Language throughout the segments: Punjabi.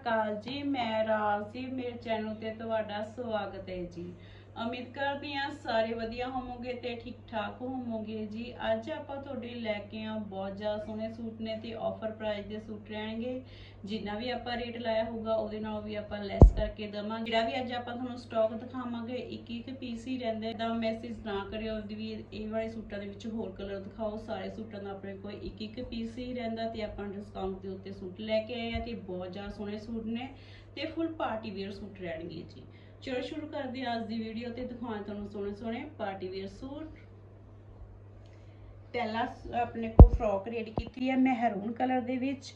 ਅਕਾਲ ਜੀ ਮੈਂ ਰਾਜੀ ਮੇਰੇ ਚੈਨਲ ਤੇ ਤੁਹਾਡਾ ਸਵਾਗਤ ਹੈ ਜੀ। ਉਮੀਦ ਕਰਦੀ ਆ ਸਾਰੇ ਵਧੀਆ ਹੋਵੋਗੇ ਤੇ ਠੀਕ ਠਾਕ ਹੋਵੋਗੇ। ਜੀ, ਅੱਜ ਆਪਾਂ ਤੁਹਾਡੇ ਲੈ ਕੇ ਆ ਬਹੁਤ ਜ਼ਿਆਦਾ ਸੋਹਣੇ ਸੂਟ ਨੇ ਤੇ ਆਫਰ ਪ੍ਰਾਈਸ ਦੇ ਸੂਟ ਰਹਿਣਗੇ। ਜਿੰਨਾ ਵੀ ਆਪਾਂ ਰੇਟ ਲਾਇਆ ਹੋਊਗਾ, ਉਹਦੇ ਨਾਲ ਵੀ ਆਪਾਂ ਲੈਸ ਕਰਕੇ ਦਵਾਂਗੇ। ਜਿਹੜਾ ਵੀ ਅੱਜ ਆਪਾਂ ਤੁਹਾਨੂੰ ਸਟਾਕ ਦਿਖਾਵਾਂਗੇ ਇੱਕ ਇੱਕ ਪੀਸ ਹੀ ਰਹਿੰਦੇ ਤਾਂ ਮੈਸੇਜ ਨਾ ਕਰਿਓ ਉਹਦੀ ਵੀ ਇਹ ਵਾਲੇ ਸੂਟਾਂ ਦੇ ਵਿੱਚ ਹੋਰ ਕਲਰ ਦਿਖਾਓ। ਸਾਰੇ ਸੂਟਾਂ ਦਾ ਆਪਣੇ ਕੋਲ ਇੱਕ ਇੱਕ ਪੀਸ ਹੀ ਰਹਿੰਦਾ ਤੇ ਆਪਾਂ ਡਿਸਕਾਊਂਟ ਦੇ ਉੱਤੇ ਸੂਟ ਲੈ ਕੇ ਆਏ ਆ ਤੇ ਬਹੁਤ ਜ਼ਿਆਦਾ ਸੋਹਣੇ ਸੂਟ ਨੇ ਤੇ ਫੁੱਲ ਪਾਰਟੀ ਵੇਅਰ ਸੂਟ ਰਹਿਣਗੇ ਜੀ। ਚਲੋ ਸ਼ੁਰੂ ਕਰਦੇ ਹਾਂ ਅੱਜ ਦੀ ਵੀਡੀਓ ਤੇ, ਦਿਖਾਉਣ ਤੁਹਾਨੂੰ ਸੋਹਣੇ ਸੋਹਣੇ ਪਾਰਟੀ ਵੇਅਰ ਸੂਟ। ਪਹਿਲਾ ਆਪਣੇ ਕੋਲ ਫਰੋਕ ਰੈਡੀ ਕੀਤੀ ਹੈ ਮਹਿਰੂਨ ਕਲਰ ਦੇ ਵਿੱਚ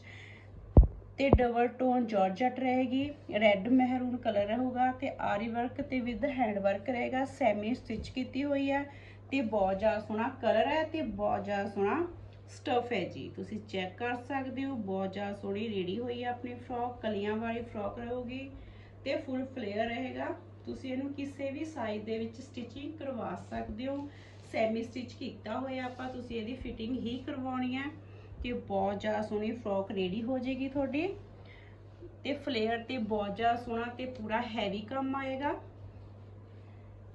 ਤੇ ਡਬਲ ਟੋਨ ਜਾਰਜਟ ਰਹੇਗੀ। ਰੈੱਡ ਮਹਿਰੂਨ ਕਲਰ ਰਹੂਗਾ ਤੇ ਆਰੀ ਵਰਕ ਤੇ ਵਿਦ ਹੈਂਡ ਵਰਕ ਰਹੇਗਾ। ਸੈਮੀ ਸਟਿਚ ਕੀਤੀ ਹੋਈ ਹੈ ਤੇ ਬਹੁਤ ਜ਼ਿਆਦਾ ਸੋਹਣਾ ਕਲਰ ਹੈ ਤੇ ਬਹੁਤ ਜ਼ਿਆਦਾ ਸੋਹਣਾ ਸਟਫ ਹੈ ਜੀ। ਤੁਸੀਂ ਚੈੱਕ ਕਰ ਸਕਦੇ ਹੋ, ਬਹੁਤ ਜ਼ਿਆਦਾ ਸੋਹਣੀ ਰੈਡੀ ਹੋਈ ਹੈ ਆਪਣੀ ਫਰੋਕ ਕਲੀਆਂ ਵਾਲੀ ਫਰੋਕ ਰਹੂਗੀ। ਤੇ ਫੁੱਲ ਫਲੇਅਰ ਰਹੇਗਾ। ਤੁਸੀਂ ਇਹਨੂੰ ਕਿਸੇ ਵੀ ਸਾਈਜ਼ ਦੇ ਵਿੱਚ ਸਟਿਚਿੰਗ ਕਰਵਾ ਸਕਦੇ ਹੋ। ਸੈਮੀ ਸਟਿਚ ਕੀਤਾ ਹੋਇਆ ਆਪਾਂ, ਤੁਸੀਂ ਇਹਦੀ ਫਿਟਿੰਗ ਹੀ ਕਰਵਾਉਣੀ ਹੈ ਤੇ ਬਹੁਤ ਜ਼ਿਆਦਾ ਸੋਹਣੀ ਫਰੋਕ ਰੈਡੀ ਹੋ ਜਾਏਗੀ ਤੁਹਾਡੀ। ਤੇ ਫਲੇਅਰ ਤੇ ਬਹੁਤ ਜ਼ਿਆਦਾ ਸੋਹਣਾ ਤੇ ਪੂਰਾ ਹੈਵੀ ਕੰਮ ਆਏਗਾ।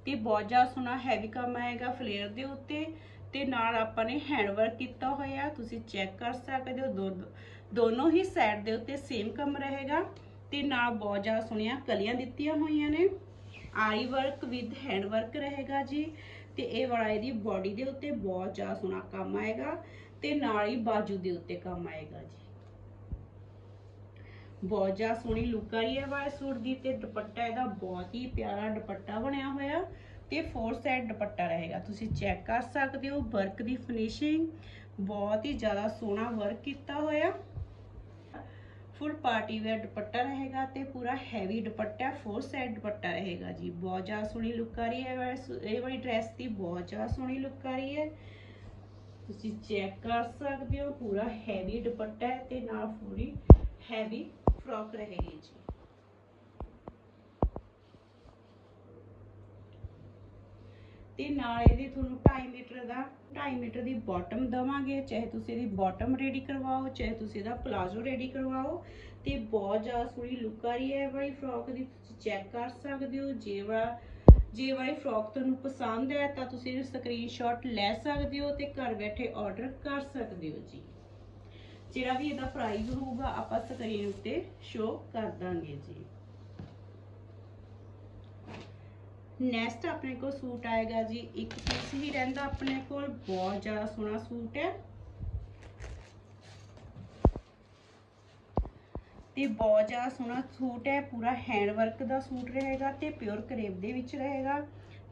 ਤੇ ਬਹੁਤ ਜ਼ਿਆਦਾ ਸੋਹਣਾ ਹੈਵੀ ਕੰਮ ਆਏਗਾ ਫਲੇਅਰ ਦੇ ਉੱਤੇ। ਤੇ ਨਾਲ ਆਪਾਂ ਨੇ ਹੈਂਡ ਵਰਕ ਕੀਤਾ ਹੋਇਆ, ਤੁਸੀਂ ਚੈੱਕ ਕਰ ਸਕਦੇ ਹੋ। ਦੋ- ਦੋਨੋਂ ਹੀ ਸਾਈਡ ਦੇ ਉੱਤੇ ਸੇਮ ਕੰਮ ਰਹੇਗਾ। ਤੇ ਨਾਲ ਬਹੁਤ ਜ਼ਿਆਦਾ ਸੋਹਣੀਆਂ ਕਲੀਆਂ ਦਿੱਤੀਆਂ ਹੋਈਆਂ ਨੇ। ਆਰੀ ਵਰਕ ਵਿਦ ਹੈਂਡ ਵਰਕ ਰਹੇਗਾ ਜੀ। ਤੇ ਇਹ ਵਾਲਾ ਇਹਦੀ ਬਾਡੀ ਦੇ ਉੱਤੇ ਬਹੁਤ ਜ਼ਿਆਦਾ ਸੋਹਣਾ ਕੰਮ ਆਏਗਾ ਤੇ ਨਾਲ ਹੀ ਬਾਜੂ ਦੇ ਉੱਤੇ ਕੰਮ ਆਏਗਾ ਜੀ। ਬਹੁਤ ਜ਼ਿਆਦਾ ਸੋਹਣੀ ਲੁੱਕ ਆ ਰਹੀ ਹੈ ਵਾਲੇ ਸੂਟ ਦੀ ਤੇ ਦੁਪੱਟਾ ਇਹਦਾ ਬਹੁਤ ਹੀ ਪਿਆਰਾ ਦੁਪੱਟਾ ਬਣਿਆ ਹੋਇਆ ਤੇ ਫੋਰ ਸਾਈਡ ਦੁਪੱਟਾ ਰਹੇਗਾ। ਤੁਸੀਂ ਚੈੱਕ ਕਰ ਸਕਦੇ ਹੋ ਵਰਕ ਦੀ ਫਿਨਿਸ਼ਿੰਗ ਬਹੁਤ ਹੀ ਜ਼ਿਆਦਾ ਸੋਹਣਾ ਵਰਕ ਕੀਤਾ ਹੋਇਆ। ਫੁੱਲ ਪਾਰਟੀ ਵੇਅਰ ਦੁਪੱਟਾ ਰਹੇਗਾ ਤੇ ਪੂਰਾ heavy dupatta four side dupatta ਰਹੇਗਾ ਜੀ। ਬਹੁਤ ਜ਼ਿਆਦਾ ਸੋਹਣੀ ਲੁੱਕ ਆ ਰਹੀ ਹੈ ਵਾਲੇ ਸੂ- ਇਹ ਵਾਲੀ ਡਰੈਸ ਦੀ ਬਹੁਤ ਜ਼ਿਆਦਾ ਸੋਹਣੀ ਲੁੱਕ ਆ ਰਹੀ ਹੈ। ਤੁਸੀਂ ਚੈੱਕ ਕਰ ਸਕਦੇ ਹੋ, ਪੂਰਾ ਹੈਵੀ ਦੁਪੱਟਾ ਹੈ ਤੇ ਨਾਲ ਪੂਰੀ ਹੈਵੀ ਫਰੋਕ ਰਹੇਗੀ ਜੀ। ਤੇ ਨਾਲ ਇਹਦੇ ਤੁਹਾਨੂੰ 2.5 ਮੀਟਰ ਦਾ 2.5 ਮੀਟਰ ਦੀ ਬਾਟਮ ਦਵਾਂਗੇ, ਚਾਹੇ ਤੁਸੀਂ ਇਹਦੀ ਬਾਟਮ ਰੈਡੀ ਕਰਵਾਓ, ਚਾਹੇ ਤੁਸੀਂ ਇਹਦਾ ਪਲਾਜ਼ੋ ਰੈਡੀ ਕਰਵਾਓ। ਤੇ ਬਹੁਤ ਜ਼ਿਆਦਾ ਸੋਹਣੀ ਲੁੱਕ ਆ ਰਹੀ ਹੈ, ਇਹ ਵਾਲੀ ਫਰੋਕ ਦੀ, ਤੁਸੀਂ ਚੈੱਕ ਕਰ ਸਕਦੇ ਹੋ, ਜੇ ਵਾਲਾ ਜੇ ਵਾਲੀ ਫਰੋਕ ਤੁਹਾਨੂੰ ਪਸੰਦ ਹੈ, ਤਾਂ ਤੁਸੀਂ ਇਹਨੂੰ ਸਕਰੀਨਸ਼ਾਟ ਲੈ ਸਕਦੇ ਹੋ ਤੇ ਘਰ ਬੈਠੇ ਆਰਡਰ ਕਰ ਸਕਦੇ ਹੋ ਜੀ। ਜਿਹੜਾ ਵੀ ਇਹਦਾ ਪ੍ਰਾਈਸ ਹੋਊਗਾ, ਆਪਾਂ ਸਕਰੀਨ ਉੱਤੇ ਸ਼ੋ ਕਰ ਦਾਂਗੇ ਜੀ। ਨੈਕਸਟ ਆਪਣੇ ਕੋਲ ਸੂਟ ਆਏਗਾ ਜੀ। ਇੱਕ ਪੀਸ ਹੀ ਰਹਿੰਦਾ ਆਪਣੇ ਕੋਲ। ਬਹੁਤ ਜ਼ਿਆਦਾ ਸੋਹਣਾ ਸੂਟ ਹੈ। ਤੇ ਬਹੁਤ ਜ਼ਿਆਦਾ ਸੋਹਣਾ ਸੂਟ ਹੈ। ਪੂਰਾ ਹੈਂਡ ਵਰਕ ਦਾ ਸੂਟ ਰਹੇਗਾ ਤੇ ਪਿਓਰ ਕਰੇਬ ਦੇ ਵਿੱਚ ਰਹੇਗਾ।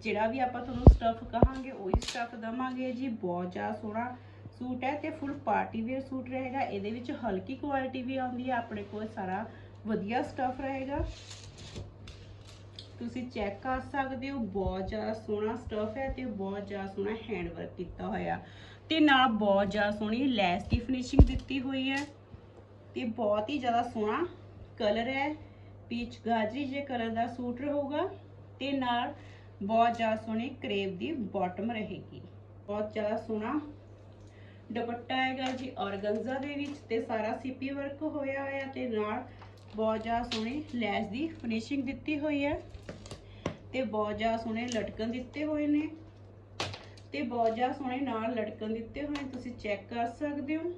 ਜਿਹੜਾ ਵੀ ਆਪਾਂ ਤੁਹਾਨੂੰ ਸਟਫ ਕਹਾਂਗੇ, ਉਹੀ ਸਟਫ ਦਵਾਂਗੇ ਜੀ। ਬਹੁਤ ਜ਼ਿਆਦਾ ਸੋਹਣਾ ਸੂਟ ਹੈ ਤੇ ਫੁੱਲ ਪਾਰਟੀ ਵੇਅਰ ਸੂਟ ਰਹੇਗਾ। ਇਹਦੇ ਵਿੱਚ ਹਲਕੀ ਕੁਆਲਿਟੀ ਵੀ ਆਉਂਦੀ ਹੈ। ਆਪਣੇ ਕੋਲ ਸਾਰਾ ਵਧੀਆ ਸਟਫ ਰਹੇਗਾ। ਤੁਸੀਂ ਚੈੱਕ ਕਰ ਸਕਦੇ ਹੋ, ਬਹੁਤ ਜ਼ਿਆਦਾ ਸੋਹਣਾ ਸਟਫ ਹੈ ਤੇ ਬਹੁਤ ਜ਼ਿਆਦਾ ਸੋਹਣਾ ਹੈਂਡ ਵਰਕ ਕੀਤਾ ਹੋਇਆ। ਤੇ ਨਾਲ ਬਹੁਤ ਜ਼ਿਆਦਾ ਸੋਹਣੀ ਲੈਸ ਦੀ ਫਿਨਿਸ਼ਿੰਗ ਦਿੱਤੀ ਹੋਈ ਹੈ ਤੇ ਬਹੁਤ ਹੀ ਜ਼ਿਆਦਾ ਸੋਹਣਾ ਕਲਰ ਹੈ। ਪੀਚ ਗਾਜਰੀ ਜੇ ਕਲਰ ਦਾ ਸੂਟ ਰਹੂਗਾ ਤੇ ਨਾਲ ਬਹੁਤ ਜ਼ਿਆਦਾ ਸੋਹਣੀ ਕਰੇਪ ਦੀ ਬਾਟਮ ਰਹੇਗੀ। ਬਹੁਤ ਜ਼ਿਆਦਾ ਸੋਹਣਾ ਦੁਪੱਟਾ ਹੈਗਾ ਜੀ ਔਰਗੰਜ਼ਾ ਦੇ ਵਿੱਚ ਤੇ ਸਾਰਾ ਸੀਪੀ ਵਰਕ ਹੋਇਆ ਹੋਇਆ ਤੇ ਨਾਲ ਬਹੁਤ ਜ਼ਿਆਦਾ ਸੋਹਣੀ ਲੈਸ ਦੀ ਫਿਨਿਸ਼ਿੰਗ ਦਿੱਤੀ ਹੋਈ ਹੈ ਤੇ ਬਹੁਤ ਜ਼ਿਆਦਾ ਸੋਹਣੇ ਲਟਕਣ ਦਿੱਤੇ ਹੋਏ ਨੇ ਤੇ ਬਹੁਤ ਜ਼ਿਆਦਾ ਸੋਹਣੇ ਨਾਲ ਲਟਕਣ ਦਿੱਤੇ ਹੋਏ ਨੇ, ਤੁਸੀਂ ਚੈੱਕ ਕਰ ਸਕਦੇ ਹੋ।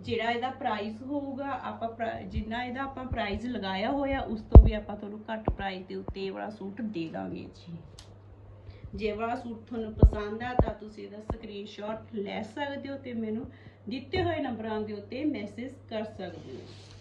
ਜਿਹੜਾ ਇਹਦਾ ਪ੍ਰਾਈਸ ਹੋਊਗਾ, ਆਪਾਂ ਜਿੰਨਾ ਇਹਦਾ ਆਪਾਂ ਪ੍ਰਾਈਸ ਲਗਾਇਆ ਹੋਇਆ, ਉਸ ਤੋਂ ਵੀ ਆਪਾਂ ਤੁਹਾਨੂੰ ਘੱਟ ਪ੍ਰਾਈਸ ਦੇ ਉੱਤੇ ਇਹ ਵਾਲਾ ਸੂਟ ਦੇ ਦਾਂਗੇ ਜੀ ਜੇ ਵਾਲਾ ਸੂਟ ਤੁਹਾਨੂੰ ਪਸੰਦ ਆ, ਤਾਂ ਤੁਸੀਂ ਇਹਦਾ ਸਕਰੀਨਸ਼ਾਟ ਲੈ ਸਕਦੇ ਹੋ ਤੇ ਮੈਨੂੰ ਦਿੱਤੇ ਹੋਏ ਨੰਬਰਾਂ ਦੇ ਉੱਤੇ ਮੈਸੇਜ ਕਰ ਸਕਦੇ ਹੋ।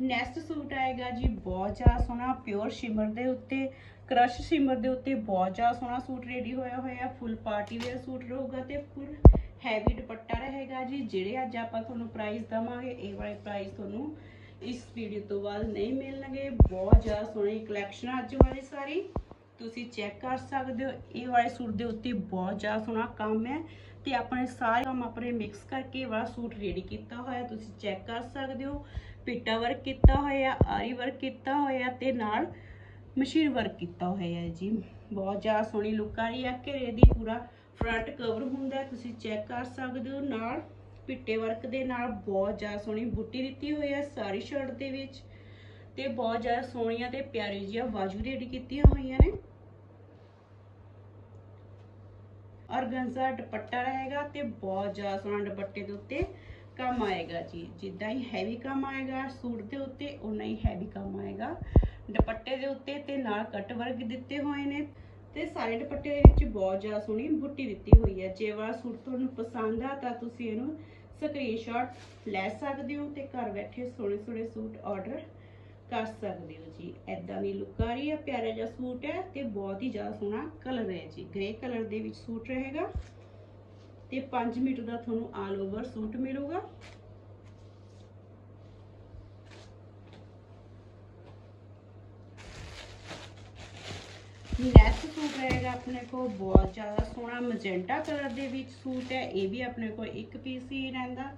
ਨੈਕਸਟ ਸੂਟ ਆਏਗਾ ਜੀ, ਬਹੁਤ ਜ਼ਿਆਦਾ ਸੋਹਣਾ ਪਿਓਰ ਸ਼ਿਮਰ ਦੇ ਉੱਤੇ ਕ੍ਰਸ਼ ਸ਼ਿਮਰ ਦੇ ਉੱਤੇ ਬਹੁਤ ਜ਼ਿਆਦਾ ਸੋਹਣਾ ਸੂਟ ਰੈਡੀ ਹੋਇਆ ਹੋਇਆ ਫੁੱਲ ਪਾਰਟੀ ਵੇਅਰ ਸੂਟ ਰਹੂਗਾ ਤੇ ਫੁੱਲ ਹੈਵੀ ਦੁਪੱਟਾ ਰਹੇਗਾ ਜੀ, ਜਿਹੜੇ ਅੱਜ ਆਪਾਂ ਤੁਹਾਨੂੰ ਪ੍ਰਾਈਸ ਦਵਾਂਗੇ, ਇਹ ਵਾਲੇ ਪ੍ਰਾਈਸ ਤੁਹਾਨੂੰ ਇਸ ਵੀਡੀਓ ਤੋਂ ਬਾਅਦ ਨਹੀਂ ਮਿਲਣਗੇ। ਬਹੁਤ ਜ਼ਿਆਦਾ ਸੋਹਣੀ ਕਲੈਕਸ਼ਨ ਅੱਜ ਵਾਲੀ ਸਾਰੀ। ਤੁਸੀਂ ਚੈੱਕ ਕਰ ਸਕਦੇ ਹੋ, ਇਹ ਵਾਲੇ ਸੂਟ ਦੇ ਉੱਤੇ ਬਹੁਤ ਜ਼ਿਆਦਾ ਸੋਹਣਾ ਕੰਮ ਹੈ ਤੇ ਆਪਣੇ ਸਾਰੇ ਕੰਮ ਆਪਣੇ ਮਿਕਸ ਕਰਕੇ ਇਹ ਵਾਲਾ ਸੂਟ ਰੈਡੀ ਕੀਤਾ ਹੋਇਆ, ਤੁਸੀਂ ਚੈੱਕ ਕਰ ਸਕਦੇ ਹੋ। ਪਿੱਟਾ ਵਰਕ ਕੀਤਾ ਹੋਇਆ, ਆਰੀ ਵਰਕ ਕੀਤਾ ਹੋਇਆ ਤੇ ਨਾਲ ਮਸ਼ੀਨ ਵਰਕ ਕੀਤਾ ਹੋਇਆ ਹੈ ਜੀ। ਬਹੁਤ ਜ਼ਿਆਦਾ ਸੋਹਣੀ ਲੁੱਕ ਆ ਰਹੀ ਹੈ ਘੇਰੇ ਦੀ ਪੂਰਾ ਫਰੰਟ ਕਵਰ ਹੁੰਦਾ ਤੁਸੀਂ ਚੈੱਕ ਕਰ ਸਕਦੇ ਹੋ। ਨਾਲ ਪਿੱਟੇ ਵਰਕ ਦੇ ਨਾਲ ਬਹੁਤ ਜ਼ਿਆਦਾ ਸੋਹਣੀ ਬੁੱਟੀ ਦਿੱਤੀ ਹੋਈ ਹੈ ਸਾਰੀ ਸ਼ਰਟ ਦੇ ਵਿੱਚ। ਤੇ ਬਹੁਤ ਜ਼ਿਆਦਾ ਸੋਹਣੀਆਂ ਤੇ ਪਿਆਰੀ ਜਿਹੀਆਂ ਬਾਜੂ ਰੈਡੀ ਕੀਤੀਆਂ ਹੋਈਆਂ ਨੇ। ਔਰਗੰਜ਼ਾ ਦੁਪੱਟਾ ਰਹੇਗਾ ਤੇ ਬਹੁਤ ਜ਼ਿਆਦਾ ਸੋਹਣਾ ਦੁਪੱਟੇ ਦੇ ਉੱਤੇ ਕੰਮ ਆਏਗਾ ਜੀ। ਜਿੱਦਾਂ ਹੀ ਹੈਵੀ ਕੰਮ ਆਏਗਾ, ਸੂਟ ਦੇ ਉੱਤੇ ਉਨਾ ਹੀ ਹੈਵੀ ਕੰਮ ਆਏਗਾ। ਦੁਪੱਟੇ ਦੇ ਉੱਤੇ ਤੇ ਨਾਲ ਕੱਟ ਵਰਕ ਦਿੱਤੇ ਹੋਏ ਨੇ ਤੇ ਸਾਰੇ ਦੁਪੱਟੇ ਦੇ ਵਿੱਚ ਬਹੁਤ ਜ਼ਿਆਦਾ ਸੋਹਣੀ ਬੁੱਟੀ ਦਿੱਤੀ ਹੋਈ ਹੈ। ਜੇ ਵਾਲਾ ਸੂਟ ਤੁਹਾਨੂੰ ਪਸੰਦ ਆ ਤਾਂ ਤੁਸੀਂ ਇਹਨੂੰ ਸਕਰੀਨਸ਼ਾਟ ਲੈ ਸਕਦੇ ਹੋ ਤੇ ਘਰ ਬੈਠੇ ਸੋਹਣੇ ਸੋਹਣੇ ਸੂਟ ਆਰਡਰ ਕਰ ਸਕਦੇ ਹੋ ਜੀ। ਐਦਾਂ ਦੀ ਲੁੱਕ ਆ ਰਹੀ ਹੈ, ਪਿਆਰਾ ਜਿਹਾ ਸੂਟ ਹੈ ਤੇ ਬਹੁਤ ਹੀ ਜ਼ਿਆਦਾ ਸੋਹਣਾ ਕਲਰ ਹੈ ਜੀ। ਗ੍ਰੇ ਕਲਰ ਦੇ ਵਿੱਚ ਸੂਟ ਰਹੇਗਾ। ਤੇ 5 ਮੀਟਰ ਦਾ ਤੁਹਾਨੂੰ ਆਲ ਓਵਰ ਸੂਟ ਮਿਲੂਗਾ। ਨੈਕਸਟ ਸੂਟ ਰਹੇਗਾ ਆਪਣੇ ਕੋਲ, ਬਹੁਤ ਜ਼ਿਆਦਾ ਸੋਹਣਾ ਮੈਜੈਂਟਾ ਕਲਰ ਦੇ ਵਿੱਚ ਸੂਟ ਹੈ, ਇਹ ਵੀ ਆਪਣੇ ਕੋਲ ਇੱਕ ਪੀਸ ਹੀ ਰਹਿੰਦਾ।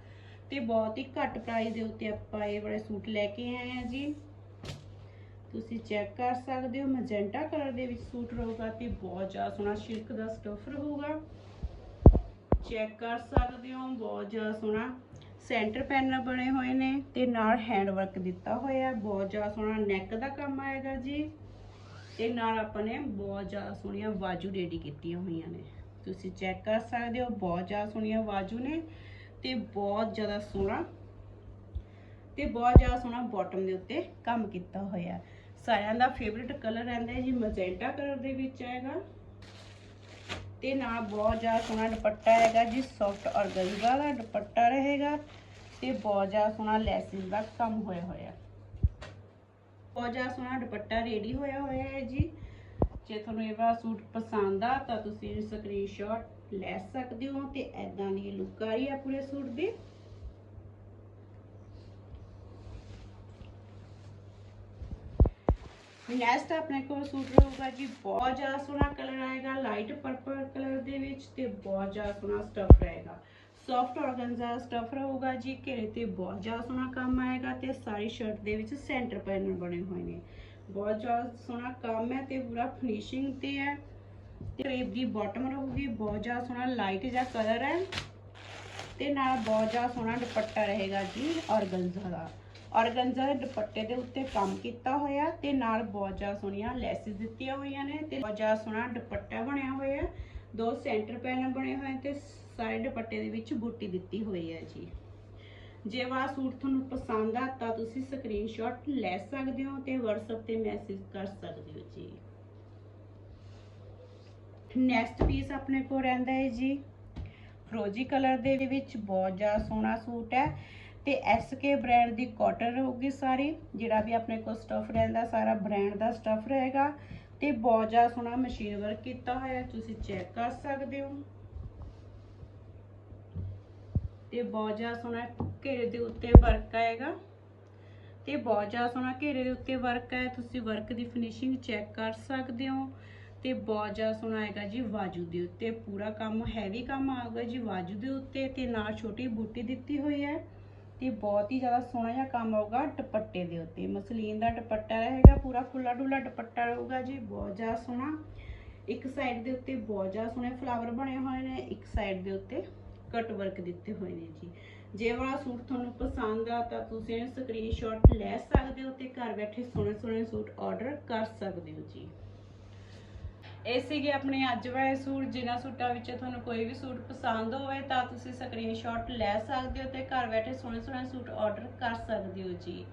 ਤੇ ਬਹੁਤ ਹੀ ਘੱਟ ਪ੍ਰਾਈਸ ਦੇ ਉੱਤੇ ਆਪਾਂ ਇਹ ਵਾਲੇ ਸੂਟ ਲੈ ਕੇ ਆਏ ਆ ਜੀ। ਤੁਸੀਂ ਚੈੱਕ ਕਰ ਸਕਦੇ ਹੋ ਮਜੈਂਟਾ ਕਲਰ ਦੇ ਵਿੱਚ ਸੂਟ ਰਹੂਗਾ ਤੇ ਬਹੁਤ ਜ਼ਿਆਦਾ ਸੋਹਣਾ ਸਿਲਕ ਦਾ ਸਟਫ ਰਹੂਗਾ। ਚੈੱਕ ਕਰ ਸਕਦੇ ਹੋ, ਬਹੁਤ ਜ਼ਿਆਦਾ ਸੋਹਣਾ ਸੈਂਟਰ ਪੈਨਲ ਬਣੇ ਹੋਏ ਨੇ ਤੇ ਨਾਲ ਹੈਂਡ ਵਰਕ ਦਿੱਤਾ ਹੋਇਆ, ਬਹੁਤ ਜ਼ਿਆਦਾ ਸੋਹਣਾ ਨੈਕ ਦਾ ਕੰਮ ਆਏਗਾ ਜੀ। ਤੇ ਨਾਲ ਆਪਾਂ ਨੇ ਬਹੁਤ ਜ਼ਿਆਦਾ ਸੋਹਣੀਆਂ ਬਾਜੂ ਰੈਡੀ ਕੀਤੀਆਂ ਹੋਈਆਂ ਨੇ। ਤੁਸੀਂ ਚੈੱਕ ਕਰ ਸਕਦੇ ਹੋ, ਬਹੁਤ ਜ਼ਿਆਦਾ ਸੋਹਣੀਆਂ ਬਾਜੂ ਨੇ ਤੇ ਬਹੁਤ ਜ਼ਿਆਦਾ ਸੋਹਣਾ ਤੇ ਬਹੁਤ ਜ਼ਿਆਦਾ ਸੋਹਣਾ ਬਾਟਮ ਦੇ ਉੱਤੇ ਕੰਮ ਕੀਤਾ ਹੋਇਆ। ਸਾਰਿਆਂ ਦਾ ਫੇਵਰਿਟ ਕਲਰ ਰਹਿੰਦਾ ਜੀ ਮੈਜੈਂਟਾ ਕਲਰ ਦੇ ਵਿੱਚ ਆਏਗਾ। ਤੇ ਨਾਲ ਬਹੁਤ ਜ਼ਿਆਦਾ ਸੋਹਣਾ ਦੁਪੱਟਾ ਹੈਗਾ ਜੀ ਸੌਫਟ ਔਰਗੰਜ਼ਾ ਦਾ ਦੁਪੱਟਾ ਰਹੇਗਾ ਤੇ ਬਹੁਤ ਜ਼ਿਆਦਾ ਸੋਹਣਾ ਲੈਸਿਸ ਦਾ ਕੰਮ ਹੋਇਆ ਹੋਇਆ। ਬਹੁਤ ਜ਼ਿਆਦਾ ਸੋਹਣਾ ਦੁਪੱਟਾ ਰੈਡੀ ਹੋਇਆ ਹੋਇਆ ਹੈ ਜੀ। ਜੇ ਤੁਹਾਨੂੰ ਇਹ ਵਾਲਾ ਸੂਟ ਪਸੰਦ ਆ ਤਾਂ ਤੁਸੀਂ ਸਕਰੀਨਸ਼ਾਟ ਲੈ ਸਕਦੇ ਹੋ ਤੇ ਐਦਾਂ ਦੀ ਲੁੱਕ ਆ ਰਹੀ ਹੈ ਪੂਰੇ ਸੂਟ ਦੀ। ਨੈਕਸਟ ਆਪਣੇ ਕੋਲ ਸੂਟ ਰਹੂਗਾ ਜੀ। ਬਹੁਤ ਜ਼ਿਆਦਾ ਸੋਹਣਾ ਕਲਰ ਆਏਗਾ ਲਾਈਟ ਪਰਪਲ ਕਲਰ ਦੇ ਵਿੱਚ ਤੇ ਬਹੁਤ ਜ਼ਿਆਦਾ ਸੋਹਣਾ ਸਟਫ ਰਹੇਗਾ। ਸੌਫਟ ਔਰਗਨਜ਼ਾ ਸਟਫ ਰਹੂਗਾ ਜੀ, ਘੇਰੇ ਤੇ ਬਹੁਤ ਜ਼ਿਆਦਾ ਸੋਹਣਾ ਕੰਮ ਆਏਗਾ ਤੇ ਸਾਰੀ ਸ਼ਰਟ ਦੇ ਵਿੱਚ ਸੈਂਟਰ ਪੈਨਲ ਬਣੇ ਹੋਏ ਨੇ। ਬਹੁਤ ਜ਼ਿਆਦਾ ਸੋਹਣਾ ਕੰਮ ਹੈ ਤੇ ਪੂਰਾ ਫਿਨਿਸ਼ਿੰਗ ਤੇ ਹੈ। ਤੇ ਰੇਪ ਦੀ ਬਾਟਮ ਰਹੂਗੀ, ਬਹੁਤ ਜ਼ਿਆਦਾ ਸੋਹਣਾ ਲਾਈਟ ਜਿਹਾ ਕਲਰ ਹੈ। ਤੇ ਨਾਲ ਬਹੁਤ ਜ਼ਿਆਦਾ ਸੋਹਣਾ ਦੁਪੱਟਾ ਰਹੇਗਾ ਜੀ ਔਰਗਨਜ਼ਾ ਦਾ। ਔਰਗੰਜ਼ਾ ਦੁਪੱਟੇ ਦੇ ਉੱਤੇ ਕੰਮ ਕੀਤਾ ਹੋਇਆ ਤੇ ਨਾਲ ਬਹੁਤ ਜ਼ਿਆਦਾ ਸੋਹਣੀਆਂ ਲੈਸਿਸ ਦਿੱਤੀਆਂ ਹੋਈਆਂ ਨੇ ਤੇ ਬਹੁਤ ਜ਼ਿਆਦਾ ਸੋਹਣਾ ਦੁਪੱਟਾ ਬਣਿਆ ਹੋਇਆ। ਦੋ ਸੈਂਟਰ ਪੈਨਲ ਬਣੇ ਹੋਏ ਤੇ ਸਾਰੇ ਦੁਪੱਟੇ ਦੇ ਵਿੱਚ ਬੂਟੀ ਦਿੱਤੀ ਹੋਈ ਹੈ ਜੀ। ਜੇ ਵਾਲਾ ਸੂਟ ਤੁਹਾਨੂੰ ਪਸੰਦ ਆ ਤਾਂ ਤੁਸੀਂ ਸਕਰੀਨਸ਼ਾਟ ਲੈ ਸਕਦੇ ਹੋ ਤੇ WhatsApp ਤੇ ਮੈਸੇਜ ਕਰ ਸਕਦੇ ਹੋ ਜੀ। ਨੈਕਸਟ ਪੀਸ ਆਪਣੇ ਕੋਲ ਰਹਿੰਦਾ ਹੈ ਜੀ। ਫਰੋਜੀ ਕਲਰ ਦੇ ਵਿੱਚ ਬਹੁਤ ਜ਼ਿਆਦਾ ਸੋਹਣਾ ਸੂਟ ਹੈ। ਤੇ SK ਬ੍ਰਾਂਡ ਦੀ ਕਾਟਨ ਰਹੂਗੀ ਸਾਰੀ, ਜਿਹੜਾ ਵੀ ਆਪਣੇ ਕੋਲ ਸਟਫ ਰਹਿੰਦਾ, ਸਾਰਾ ਬ੍ਰਾਂਡ ਦਾ ਸਟਫ ਰਹੇਗਾ। ਤੇ ਬਹੁਤ ਜ਼ਿਆਦਾ ਸੋਹਣਾ ਮਸ਼ੀਨ ਵਰਕ ਕੀਤਾ ਹੋਇਆ ਤੁਸੀਂ ਚੈੱਕ ਕਰ ਸਕਦੇ ਹੋ। ਤੇ ਬਹੁਤ ਜ਼ਿਆਦਾ ਸੋਹਣਾ ਘੇਰੇ ਦੇ ਉੱਤੇ ਵਰਕ ਆਏਗਾ। ਤੇ ਬਹੁਤ ਜ਼ਿਆਦਾ ਸੋਹਣਾ ਘੇਰੇ ਦੇ ਉੱਤੇ ਵਰਕ ਹੈ ਤੁਸੀਂ ਵਰਕ ਦੀ ਫਿਨਿਸ਼ਿੰਗ ਚੈੱਕ ਕਰ ਸਕਦੇ ਹੋ। ਤੇ ਬਹੁਤ ਜ਼ਿਆਦਾ ਸੋਹਣਾ ਆਏਗਾ ਜੀ ਬਾਜੂ ਦੇ ਉੱਤੇ, ਪੂਰਾ ਕੰਮ ਹੈਵੀ ਕੰਮ ਆਊਗਾ ਜੀ ਬਾਜੂ ਦੇ ਉੱਤੇ ਤੇ ਨਾਲ ਛੋਟੀ ਬੂਟੀ ਦਿੱਤੀ ਹੋਈ ਹੈ। ਤੇ ਬਹੁਤ ਹੀ ਜ਼ਿਆਦਾ ਸੋਹਣਾ ਜਿਹਾ ਕੰਮ ਹੋਊਗਾ ਦੁਪੱਟੇ ਦੇ ਉੱਤੇ। ਮਸਲੀਨ ਦਾ ਦੁਪੱਟਾ ਰਹੇਗਾ, ਪੂਰਾ ਖੁੱਲਾ ਡੁੱਲਾ ਦੁਪੱਟਾ ਰਹੂਗਾ ਜੀ, ਬਹੁਤ ਜ਼ਿਆਦਾ ਸੋਹਣਾ। ਇੱਕ ਸਾਈਡ ਦੇ ਉੱਤੇ ਬਹੁਤ ਜ਼ਿਆਦਾ ਸੋਹਣੇ ਫਲਾਵਰ ਬਣੇ ਹੋਏ ਨੇ, ਇੱਕ ਸਾਈਡ ਦੇ ਉੱਤੇ ਕਟ ਵਰਕ ਦਿੱਤੇ ਹੋਏ ਨੇ ਜੀ। ਜੇ ਵਾਲਾ ਸੂਟ ਤੁਹਾਨੂੰ ਪਸੰਦ ਆ ਤਾਂ ਤੁਸੀਂ ਇਹ ਸਕਰੀਨਸ਼ਾਟ ਲੈ ਸਕਦੇ ਹੋ ਤੇ ਘਰ ਬੈਠੇ ਸੋਹਣੇ ਸੋਹਣੇ ਸੂਟ ਆਰਡਰ ਕਰ ਸਕਦੇ ਹੋ ਜੀ। ਇਹ ਸੀਗੇ ਆਪਣੇ ਅੱਜ ਵਾਲੇ ਸੂਟ, ਜਿਨ੍ਹਾਂ ਸੂਟਾਂ ਵਿੱਚ ਤੁਹਾਨੂੰ ਕੋਈ ਵੀ ਸੂਟ ਪਸੰਦ ਹੋਵੇ, ਤਾਂ ਤੁਸੀਂ ਸਕਰੀਨਸ਼ਾਟ ਲੈ ਸਕਦੇ ਹੋ ਤੇ ਘਰ ਬੈਠੇ ਸੋਹਣੇ ਸੋਹਣੇ ਸੂਟ ਆਰਡਰ ਕਰ ਸਕਦੇ ਹੋ ਜੀ।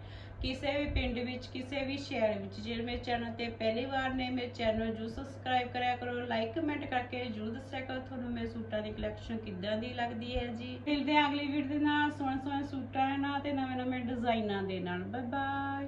ਕਿਸੇ ਵੀ ਪਿੰਡ ਵਿੱਚ, ਕਿਸੇ ਵੀ ਸ਼ਹਿਰ ਵਿੱਚ, ਜੇ ਮੇਰੇ ਚੈਨਲ ਤੇ ਪਹਿਲੀ ਵਾਰ ਨੇ, ਮੇਰੇ ਚੈਨਲ ਨੂੰ ਜਰੂਰ ਸਬਸਕ੍ਰਾਈਬ ਕਰਿਆ ਕਰੋ ਲਾਈਕ ਕਮੈਂਟ ਕਰਕੇ ਜਰੂਰ ਦੱਸਿਆ ਕਰੋ ਤੁਹਾਨੂੰ ਮੇਰੇ ਸੂਟਾਂ ਦੀ ਕਲੈਕਸ਼ਨ ਕਿੱਦਾਂ ਦੀ ਲੱਗਦੀ ਹੈ ਜੀ। ਮਿਲਦੇ ਹਾਂ ਅਗਲੀ ਵੀਡੀਓ ਦੇ ਨਾਲ, ਸੋਹਣੇ ਸੋਹਣੇ ਸੂਟਾਂ ਨਾਲ ਤੇ ਨਵੇਂ ਨਵੇਂ ਡਿਜ਼ਾਈਨਾਂ ਦੇ ਨਾਲ। Bye bye